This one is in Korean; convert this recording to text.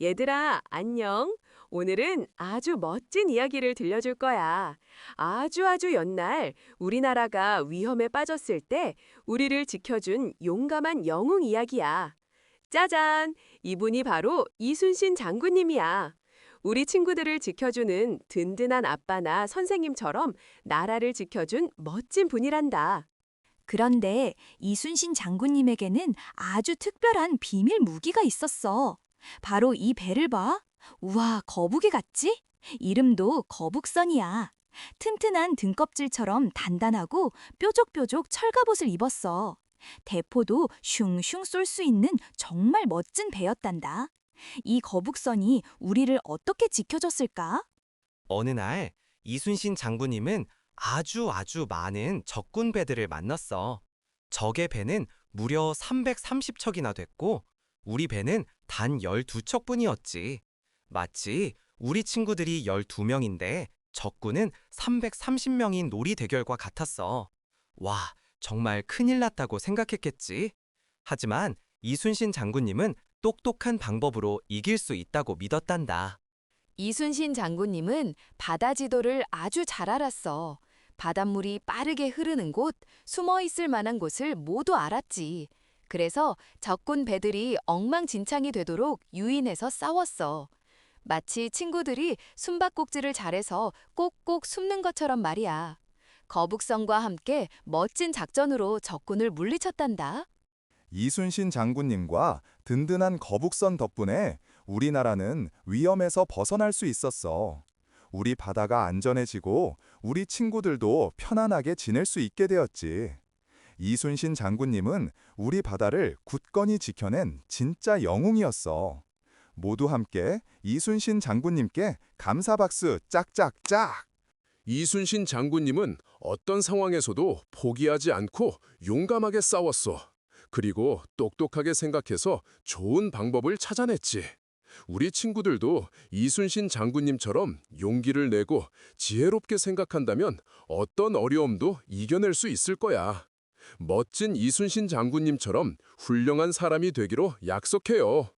얘들아, 안녕. 오늘은 아주 멋진 이야기를 들려줄 거야. 아주 아주 옛날 우리나라가 위험에 빠졌을 때 우리를 지켜준 용감한 영웅 이야기야. 짜잔! 이분이 바로 이순신 장군님이야. 우리 친구들을 지켜주는 든든한 아빠나 선생님처럼 나라를 지켜준 멋진 분이란다. 그런데 이순신 장군님에게는 아주 특별한 비밀 무기가 있었어. 바로 이 배를 봐. 우와, 거북이 같지? 이름도 거북선이야. 튼튼한 등껍질처럼 단단하고 뾰족뾰족 철갑옷을 입었어. 대포도 슝슝 쏠 수 있는 정말 멋진 배였단다. 이 거북선이 우리를 어떻게 지켜줬을까? 어느 날 이순신 장군님은 아주 아주 많은 적군 배들을 만났어. 적의 배는 무려 330척이나 됐고 우리 배는 단 12척뿐이었지. 마치 우리 친구들이 12명인데 적군은 330명인 놀이 대결과 같았어. 와, 정말 큰일 났다고 생각했겠지. 하지만 이순신 장군님은 똑똑한 방법으로 이길 수 있다고 믿었단다. 이순신 장군님은 바다 지도를 아주 잘 알았어. 바닷물이 빠르게 흐르는 곳, 숨어 있을 만한 곳을 모두 알았지. 그래서 적군 배들이 엉망진창이 되도록 유인해서 싸웠어. 마치 친구들이 숨바꼭질을 잘해서 꼭꼭 숨는 것처럼 말이야. 거북선과 함께 멋진 작전으로 적군을 물리쳤단다. 이순신 장군님과 든든한 거북선 덕분에 우리나라는 위험에서 벗어날 수 있었어. 우리 바다가 안전해지고 우리 친구들도 편안하게 지낼 수 있게 되었지. 이순신 장군님은 우리 바다를 굳건히 지켜낸 진짜 영웅이었어. 모두 함께 이순신 장군님께 감사 박수 짝짝짝! 이순신 장군님은 어떤 상황에서도 포기하지 않고 용감하게 싸웠어. 그리고 똑똑하게 생각해서 좋은 방법을 찾아냈지. 우리 친구들도 이순신 장군님처럼 용기를 내고 지혜롭게 생각한다면 어떤 어려움도 이겨낼 수 있을 거야. 멋진 이순신 장군님처럼 훌륭한 사람이 되기로 약속해요.